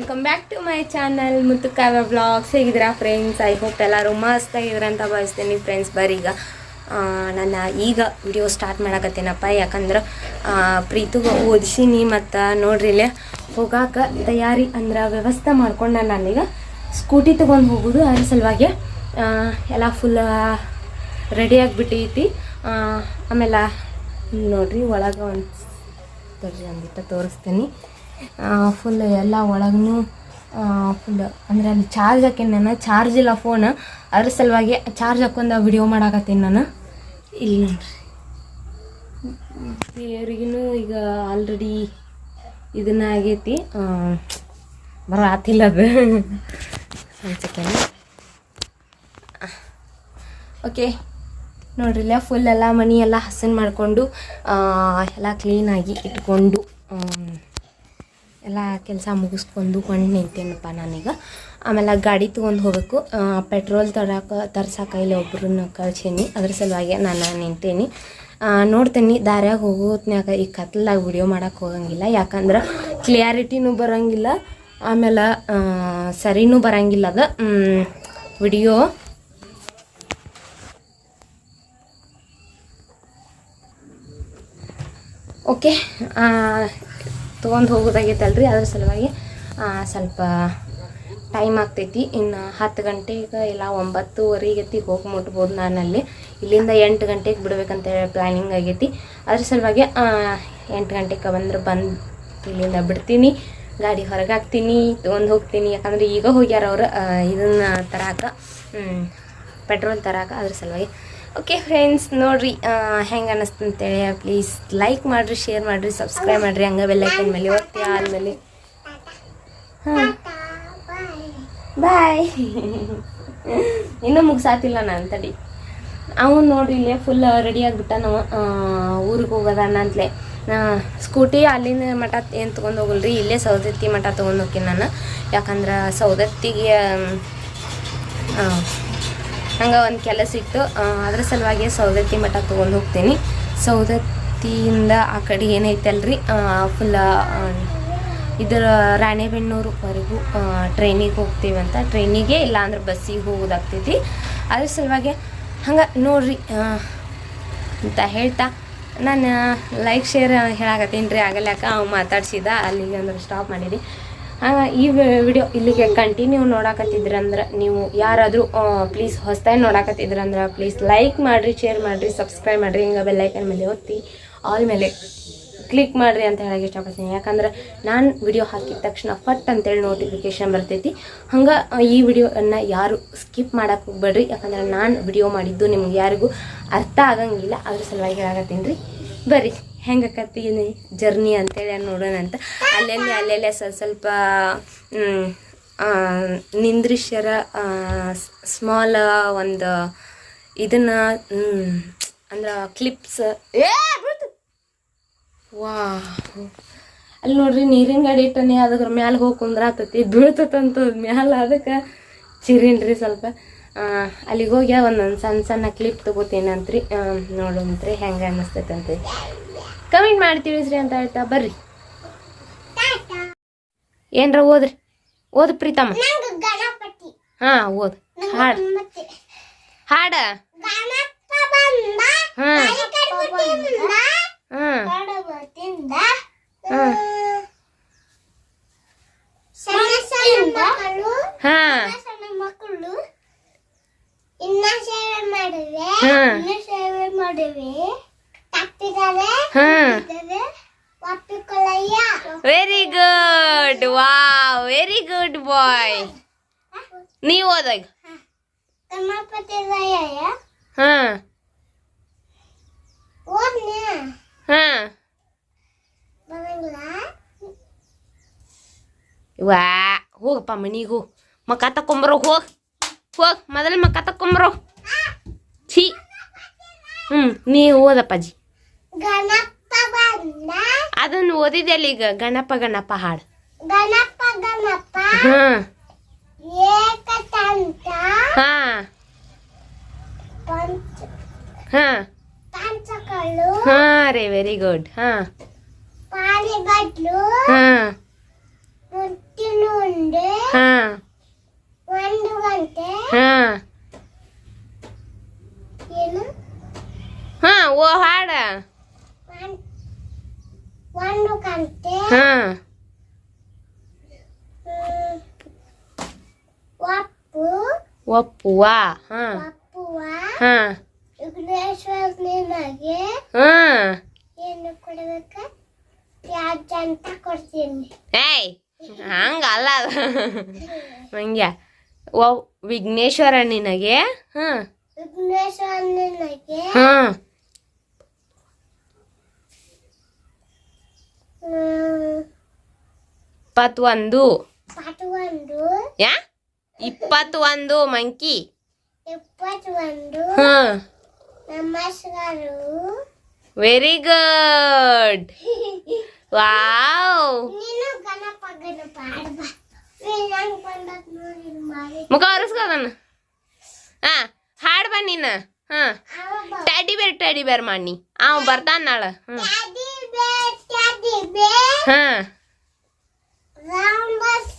Welcome back to my channel Muttu Kavya blogs ಹೇಗಿದ್ದೀರಾ friends I hope ಎಲ್ಲರೂ ಮಸ್ತ್ ಆಗಿದ್ದೀರ ಅಂತ ಭಾವಿಸ್ತೀನಿ. ಫ್ರೆಂಡ್ಸ್ ಬರೀಗ ನನ್ನ ಈಗ ವಿಡಿಯೋ ಸ್ಟಾರ್ಟ್ ಮಾಡಕತ್ತೇನಪ್ಪ. ಯಾಕಂದ್ರೆ ಪ್ರೀತಿಗೆ ಓದಿಸೀನಿ ಮತ್ತು ನೋಡ್ರಿ ಇಲ್ಲೇ, ಹೋಗಾಕ ತಯಾರಿ ಅಂದ್ರೆ ವ್ಯವಸ್ಥೆ ಮಾಡ್ಕೊಂಡು ನಾನೀಗ ಸ್ಕೂಟಿ ತೊಗೊಂಡು ಹೋಗೋದು, ಅದ್ರ ಸಲುವಾಗಿ ಎಲ್ಲ ಫುಲ್ ರೆಡಿ ಆಗಿಬಿಟ್ಟೈತಿ. ಆಮೇಲೆ, ನೋಡ್ರಿ, ಒಳಗೆ ಒಂದು ಅಂದ್ಬಿಟ್ಟು ತೋರಿಸ್ತೀನಿ. ಫುಲ್ ಎಲ್ಲ ಒಳಗೂ ಫುಲ್ ಅಂದರೆ ಅಲ್ಲಿ ಚಾರ್ಜ್ ಹಾಕೇನಿ ನಾನು? ಚಾರ್ಜ್ ಇಲ್ಲ ಫೋನ್ ಅದ್ರ ಸಲುವಾಗಿ ಚಾರ್ಜ್ ಹಾಕೊಂಡು ವಿಡಿಯೋ ಮಾಡಾಕತ್ತೀನಿ ನಾನು. ಇಲ್ಲಿ ನೋಡ್ರಿ. ದೇವ್ರಿಗೂ ಈಗ ಆಲ್ರೆಡಿ ಇದನ್ನ ಆಗೈತಿ. ಬರಾತಿಲ್ಲ ಅದು. ಅನ್ಸುತ್ತೆ ಓಕೆ ನೋಡ್ರಿ ಇಲ್ಲ ಫುಲ್ ಎಲ್ಲ ಮನಿ ಎಲ್ಲ ಹಸನ್ ಮಾಡಿಕೊಂಡು ಎಲ್ಲ ಕ್ಲೀನಾಗಿ ಇಟ್ಕೊಂಡು ಎಲ್ಲ ಕೆಲಸ ಮುಗಿಸ್ಕೊಂಡು ಕೊಂಡು ನಿಂತೇನಪ್ಪ ನಾನೀಗ. ಆಮೇಲೆ ಗಾಡಿ ತೊಗೊಂಡು ಹೋಗಬೇಕು. ಪೆಟ್ರೋಲ್ ತರಕ ತರ್ಸಕ್ಕೆ ಇಲ್ಲಿ ಒಬ್ಬರನ್ನ ಕಳ್ಸೀನಿ. ಅದ್ರ ಸಲುವಾಗಿ ನಾನು ನಿಂತೇನಿ. ನೋಡ್ತೇನೆ, ದಾರ್ಯಾಗ ಹೋಗೋತ್ನ್ಯಾಗ ಈ ಕತ್ಲಾಗ ವಿಡಿಯೋ ಮಾಡೋಕ್ಕೆ ಹೋಗಂಗಿಲ್ಲ. ಯಾಕಂದ್ರೆ ಕ್ಲಿಯಾರಿಟಿನೂ ಬರೋಂಗಿಲ್ಲ. ಆಮೇಲೆ ಸರಿನೂ ಬರೋಂಗಿಲ್ಲ ಅದು. ವಿಡಿಯೋ ಓಕೆ ತೊಗೊಂಡು ಹೋಗೋದಾಗೈತಲ್ರಿ, ಅದ್ರ ಸಲುವಾಗಿ ಸ್ವಲ್ಪ ಟೈಮ್ ಆಗ್ತೈತಿ. ಇನ್ನು ಹತ್ತು ಗಂಟೆಗೆ ಇಲ್ಲ, ಒಂಬತ್ತುವರೆಗೈತಿ ಹೋಗಿ ಮುಟ್ಬೋದು ನಾನಲ್ಲಿ. ಇಲ್ಲಿಂದ ಎಂಟು ಗಂಟೆಗೆ ಬಿಡ್ಬೇಕಂತೇಳಿ ಪ್ಲ್ಯಾನಿಂಗ್ ಆಗೈತಿ. ಅದ್ರ ಸಲುವಾಗಿ ಎಂಟು ಗಂಟೆಗೆ ಬಂದ್ರೆ ಬಂದು ಇಲ್ಲಿಂದ ಬಿಡ್ತೀನಿ. ಗಾಡಿ ಹೊರಗೆ ಹಾಕ್ತೀನಿ, ತೊಗೊಂಡು ಹೋಗ್ತೀನಿ. ಯಾಕಂದ್ರೆ ಈಗ ಹೋಗ್ಯಾರ ಅವ್ರು ಇದನ್ನ ತರಾಕ ಪೆಟ್ರೋಲ್ ತರಾಕ ಅದ್ರ ಸಲುವಾಗಿ. ಓಕೆ ಫ್ರೆಂಡ್ಸ್ ನೋಡ್ರಿ ಹೆಂಗೆ ಅನ್ನಿಸ್ತು ಅಂತೇಳಿ ಪ್ಲೀಸ್ ಲೈಕ್ ಮಾಡಿರಿ ಶೇರ್ ಮಾಡಿರಿ ಸಬ್ಸ್ಕ್ರೈಬ್ ಮಾಡಿರಿ, ಹಂಗೆ ಬೆಲ್ಲೈಕನ್ ಮೇಲೆ ಒತ್ತಿ ಆದಮೇಲೆ ಹಾಂ. ಬಾಯ್ ಇನ್ನೂ ಮುಗಿಸಾತಿಲ್ಲ ನಾನು, ತಡಿ. ಅವನು ನೋಡ್ರಿ ಇಲ್ಲೇ ಫುಲ್ ರೆಡಿ ಆಗಿಬಿಟ್ಟ ನಾವು ಊರಿಗೆ ಹೋಗೋದಣ್ಣ ಅಂತಲೇ. ಸ್ಕೂಟಿ ಅಲ್ಲಿಂದ ಮಠ ಏನು ತೊಗೊಂಡು ಹೋಗಲ್ರಿ, ಇಲ್ಲೇ ಸೌದತ್ತಿ ಮಠ ತೊಗೊಂಡು ಹೋಗ್ತೀನಿ ನಾನು. ಯಾಕಂದ್ರೆ ಸೌದತ್ತಿಗೆ ಹಂಗೆ ಒಂದು ಕೆಲಸ ಇತ್ತು. ಅದ್ರ ಸಲುವಾಗಿ ಸೌದತ್ತಿ ಮಠ ತೊಗೊಂಡು ಹೋಗ್ತೀನಿ. ಸೌದತ್ತಿಯಿಂದ ಆ ಕಡೆ ಏನೈತಲ್ರಿ? ಫುಲ್ಲ ಇದರ ರಾಣೆಬೆಣ್ಣೂರುವರೆಗೂ ಟ್ರೈನಿಗೆ ಹೋಗ್ತೀವಂತ ಟ್ರೈನಿಗೆ ಇಲ್ಲಾಂದ್ರೆ ಬಸ್ಸಿಗೆ ಹೋಗೋದಾಗ್ತೈತಿ. ಅದ್ರ ಸಲುವಾಗಿ ಹಂಗೆ ನೋಡ್ರಿ ಅಂತ ಹೇಳ್ತಾ ನಾನು ಲೈಕ್ ಶೇರ್ ಹೇಳಾಕತ್ತೀನಿ ರೀ. ಆಗಲ್ಯಾಕ ಯಾಕೆ ಅವ್ ಮಾತಾಡ್ಸಿದ. ಅಲ್ಲಿಗೆ ಅಂದ್ರೆ ಸ್ಟಾಪ್ ಹಾಗೆ ಈ ವಿಡಿಯೋ ಇಲ್ಲಿಗೆ ಕಂಟಿನ್ಯೂ ನೋಡಾಕತ್ತಿದ್ರಂದ್ರೆ ನೀವು ಯಾರಾದರೂ ಪ್ಲೀಸ್ ಹೊಸ್ದಾಗಿ ನೋಡಾಕತ್ತಿದ್ರಂದ್ರೆ ಪ್ಲೀಸ್ ಲೈಕ್ ಮಾಡಿರಿ ಶೇರ್ ಮಾಡಿರಿ ಸಬ್ಸ್ಕ್ರೈಬ್ ಮಾಡಿರಿ, ಹಿಂಗೆ ಬೆಲ್ಲೈಕನ್ ಮೇಲೆ ಒತ್ತಿ ಆಲ್ ಮೇಲೆ ಕ್ಲಿಕ್ ಮಾಡಿರಿ ಅಂತ ಹೇಳಕ್ಕೆ ಇಷ್ಟಪಡ್ತೀನಿ. ಯಾಕಂದ್ರೆ ನಾನು ವಿಡಿಯೋ ಹಾಕಿದ ತಕ್ಷಣ ಫಟ್ ಅಂತೇಳಿ ನೋಟಿಫಿಕೇಶನ್ ಬರ್ತೈತಿ. ಹಂಗೆ ಈ ವಿಡಿಯೋನ ಯಾರು ಸ್ಕಿಪ್ ಮಾಡಕ್ಕೆ ಹೋಗ್ಬೇಡ್ರಿ. ಯಾಕಂದ್ರೆ ನಾನು ವಿಡಿಯೋ ಮಾಡಿದ್ದು ನಿಮ್ಗೆ ಯಾರಿಗೂ ಅರ್ಥ ಆಗಂಗಿಲ್ಲ. ಅದ್ರ ಸಲುವಾಗಿ ಹೇಳಕತ್ತೀನಿ ರೀ. ಬರ್ರಿ. ಹೆಂಗಕತ್ತಿ ಜರ್ನಿ ಅಂತೇಳಿ ನೋಡೋಣ ಅಂತ. ಅಲ್ಲೆಲ್ಲಿ ಅಲ್ಲೆಲ್ಲೇ ಸ್ವಲ್ಪ ಸ್ವಲ್ಪ ನಿಂದ್ರಿಷ್ಯರ ಸ್ಮಾಲ್ ಒಂದು ಇದನ್ನ ಅಂದ್ರೆ ಕ್ಲಿಪ್ಸ್. ವಾ. ಅಲ್ಲಿ ನೋಡ್ರಿ ನೀರಿನ ಗಾಡಿ ಇಟ್ಟನೆ ಅದಕ್ಕೆ ಮ್ಯಾಲ ಹೋಗಿ ಕುಂದ್ರಾತತಿ ಬೀಳ್ತತಂತ ಮ್ಯಾಲ ಅದಕ್ಕೆ ಚಿರಿನ್ರಿ ಸ್ವಲ್ಪ. ಅಲ್ಲಿಗೆ ಹೋಗಿ ಒಂದೊಂದು ಸಣ್ಣ ಸಣ್ಣ ಕ್ಲಿಪ್ ತೊಗೋತೇನಂತ್ರಿ. ನೋಡೋಂತ್ರಿ ಹೆಂಗೆ ಅನ್ನಿಸ್ತೈತೆ ಅಂತ ಕಮೆಂಟ್ ಮಾಡಿ ತಿಳಿಸ್ರಿ ಅಂತ ಹೇಳ್ತಾ ಬರ್ರಿ. ಏನ್ರ ಓದ್ರಿ? ಓದ್ ಪ್ರೀತಮ್ಮ. ಹಾ, ಓದ್. ಹಾಡ. ಹಾಡ. ಹಾ. ಮಾಡುವೆ ಮಾಡುವೆ very good wow very good boy ನೀವು ಓದಾಗ ಗಣಪತಿ ರಾಯಯ್ಯ ಹಾ ಓದ್ನ? ಹಾ ಬರಂಗಿಲ್ಲ. ವಾ ಹೋಗಪ್ಪ ಮನಿಗೆ ಹೋಗ್. ಮಕ್ಕ ತಕೊಂಬರೋ ಹೋಗ್. ಹೋಗ್ ಮೊದಲು ಮಕ್ಕ ತಕೊಂಬರೋ. ಛೀ. ಹ್ಞೂ ನೀ ಓದಪ್ಪಾಜಿ. ಗಣಪ ಬಂದ ಅದನ್ನು ಓದಿದೆಲ್ಲ ಈಗ? ಗಣಪ ಗಣಪ ಹಾಡು. ಗಣಪ ಗಣಪ. ಹಾ. ಏಕತಂತ ಹಾ. ಪಂಚ ಹ. ಪಂಚಕಗಳು ಹ ರೀ ವೆರಿ ಗುಡ್ ಹಾ. ಪಾರಿಗಡ್ಲು ಹಾ. ಮುತ್ತಿನ ಹನ್ನೊಂದು ಹ. ಒಂದು ಗಂಟೆ. ಹಾ. ಏನು? ಹಾ ಓ ಹಾಡ. ಒಂದು ಗಂಟೆ ಹಾ. ಒಪ್ಪು ಒಪ್ಪುವ. ಹಾ. ಒಪ್ಪುವ ಹಾ. ವಿಘ್ನೇಶ್ವರ ನಿನಗೆ ಹಾ. ಏನು ಕೊಡ್ಬೇಕು? ಯಾವ್ದು ಅಂತ ಕೊಡ್ತೀನಿ. ಏಯ್ ಹಂಗಲ್ಲ ಓ ವಿಘ್ನೇಶ್ವರ ನಿನಗೆ ಹಾ. ವಿಘ್ನೇಶ್ವರ ನಿನಗೆ ಹಾ. ಇಪ್ಪತ್ತೊಂದು. ಯಾ? ಇಪ್ಪತ್ತೊಂದು ಮಂಕಿ. ಇಪ್ಪತ್ತೊಂದು ವೆರಿ ಗುಡ್ ವಾವ್ ಮುಖ ಒರೆಸ್ಕೋದನ್ನ ಹಾ ಹಾಡ್ ಬಾ ನೀನ. ಹಾ. ಟ್ಯಾಡಿ ಬೇರ್ ಟ್ಯಾಡಿ ಬೇರ್ ಮಾಡಿ ಅವ ಬರ್ತಾನ ನಾಳೆ. ಬೇರ್ ಡ್ಯಾಡಿ ಬೇರ್ ಹಾ ರಾಮ್ ಬಸ್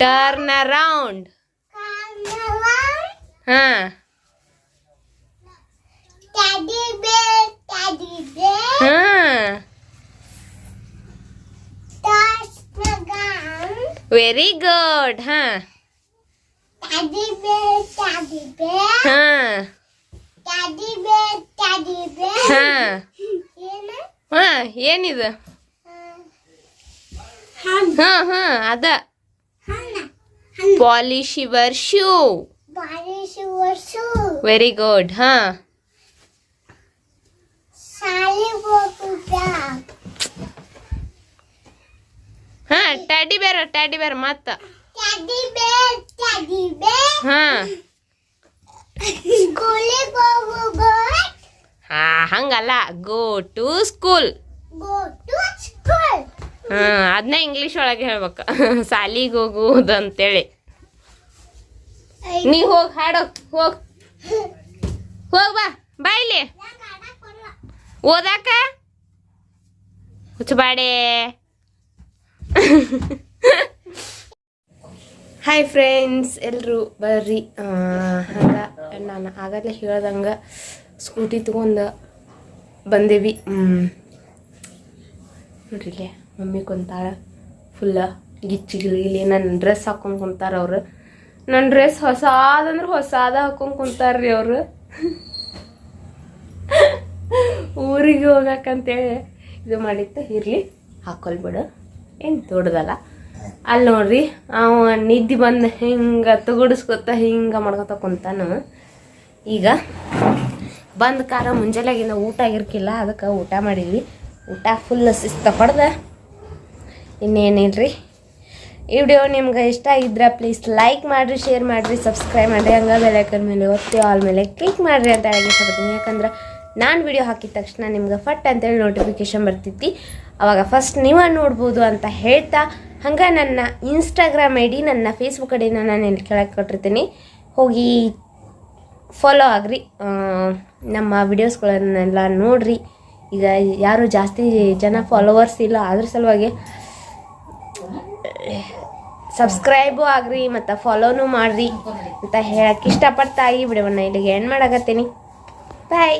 ಟರ್ನ್ ಅರೌಂಡ್ ಕಾಣಲಾಮ್ ಹಾ ಡ್ಯಾಡಿ ಬೇರ್ ಡ್ಯಾಡಿ ಬೇರ್ ಹಾ ಟಾಸ್ ನಗಾಮ್ ವೆರಿ ಗುಡ್ ಹಾ ಡ್ಯಾಡಿ ಬೇರ್ ಡ್ಯಾಡಿ ಬೇರ್ ಹಾ ಡ್ಯಾಡಿ ಬೇರ್ ಡ್ಯಾಡಿ ಬೇರ್ ಹಾ ಏನು ಹಾ ಏನಿದು ಹಾ ಹಾ ಅದ. Polish your shoe. Very good ಹಾ. ಹಾ ಟ್ಯಾಡಿ ಬೇರ ಟ್ಯಾಡಿ ಬೇರ ಮತ್ತ. ಹಾ. ಹಾ ಹಂಗಲ್ಲ. Go to school go to school ಅದನ್ನ ಇಂಗ್ಲಿಷ್ ಒಳಗೆ ಹೇಳ್ಬೇಕು. ಸಾಲಿಗೆ ಹೋಗುವುದು ಅಂತೇಳಿ ನೀ ಹೋಗ್, ಹಾಡೋ, ಹೋಗ್. ಹೋಗ್ ಬಾ ಬಾ ಇಲ್ಲಿ. ಓದಾಕ? ಹುಚ್ಚಬಾಡೆ. ಹಾಯ್ ಫ್ರೆಂಡ್ಸ್ ಎಲ್ಲರೂ ಬರ್ರಿ? ಹಂಗ, ನಾನು ಆಗಲೇ ಹೇಳ್ದಂಗೆ ಸ್ಕೂಟಿ ತೊಗೊಂಡು ಬಂದೇವಿ. ನೋಡ್ರಿ ಮಮ್ಮಿ ಕುಂತಾಳ. ಫುಲ್ಲ ಗಿಚ್ಚಿ ಗಿಲಿ ನನ್ನ ಡ್ರೆಸ್ ಹಾಕೊಂಡು ಕುಂತಾರ ಅವ್ರು. ನನ್ನ ಡ್ರೆಸ್ ಹೊಸಾದಂದ್ರೆ ಹೊಸಾದ ಹಾಕೊಂಡು ಕುಂತಾರ್ರಿ ಅವರು. ಊರಿಗೆ ಹೋಗಕ್ಕಂತೇಳಿ ಇದು ಮಾಡಿತ್ತು ಇರ್ಲಿ ಹಾಕೊಳ್ಬಿಡು ಏನು ದೊಡ್ಡದಲ್ಲ. ಅಲ್ಲಿ ನೋಡ್ರಿ, ಅವ ನಿದ್ದೆ ಬಂದು ಹಿಂಗೆ ತಗುಡಿಸ್ಕೊತ ಹಿಂಗೆ ಮಾಡ್ಕೊತ ಕುಂತಾನು. ಈಗ ಬಂದ ಕಾರ ಮುಂಜಾನೆಗಿನ ಊಟ ಆಗಿರ್ಕಿಲ್ಲ, ಅದಕ್ಕೆ ಊಟ ಮಾಡಿದ್ವಿ. ಊಟ ಫುಲ್ ಶಿಸ್ತು ಹೊಡೆದ ಇನ್ನೇನಿಲ್ರಿ? ಈ ವಿಡಿಯೋ ನಿಮ್ಗೆ ಇಷ್ಟ ಆಗಿದ್ರೆ ಪ್ಲೀಸ್ ಲೈಕ್ ಮಾಡಿರಿ ಶೇರ್ ಮಾಡಿರಿ ಸಬ್ಸ್ಕ್ರೈಬ್ ಮಾಡಿರಿ. ಹಂಗೆ ಬೆಳಕನ್ ಮೇಲೆ ಒತ್ತಿ ಆಲ್ ಮೇಲೆ ಕ್ಲಿಕ್ ಮಾಡಿರಿ ಅಂತ ಹೇಳಿ ಇಷ್ಟಪಡ್ತೀನಿ ಯಾಕಂದ್ರೆ ನಾನು ವಿಡಿಯೋ ಹಾಕಿದ ತಕ್ಷಣ ನಿಮ್ಗೆ ಫಟ್ ಅಂತೇಳಿ ನೋಟಿಫಿಕೇಶನ್ ಬರ್ತೈತಿ ಅವಾಗ ಫಸ್ಟ್ ನೀವೇ ನೋಡ್ಬೋದು ಅಂತ ಹೇಳ್ತಾ, ಹಂಗೆ ನನ್ನ ಇನ್ಸ್ಟಾಗ್ರಾಮ್ ಐ ಡಿ ನನ್ನ ಫೇಸ್ಬುಕ್ ಐ ಡಿನ ನಾನು ಇಲ್ಲಿ ಕೆಳಗೆ ಕೊಟ್ಟಿರ್ತೀನಿ. ಹೋಗಿ ಫಾಲೋ ಆಗ್ರಿ. ನಮ್ಮ ವಿಡಿಯೋಸ್ಗಳನ್ನೆಲ್ಲ ನೋಡ್ರಿ. ಈಗ ಯಾರು ಜಾಸ್ತಿ ಜನ ಫಾಲೋವರ್ಸ್ ಇಲ್ಲ, ಅದ್ರ ಸಲುವಾಗಿ ಸಬ್ಸ್ಕ್ರೈಬು ಆಗ್ರಿ ಮತ್ತು ಫಾಲೋನು ಮಾಡ್ರಿ ಅಂತ ಹೇಳಕ್ಕೆ ಇಷ್ಟಪಡ್ತಾ ಈ ವಿಡಿಯೋವನ್ನು ಇಲ್ಲಿಗೆ ಎಂಡ್ ಮಾಡಾಕತ್ತೀನಿ. ಬಾಯ್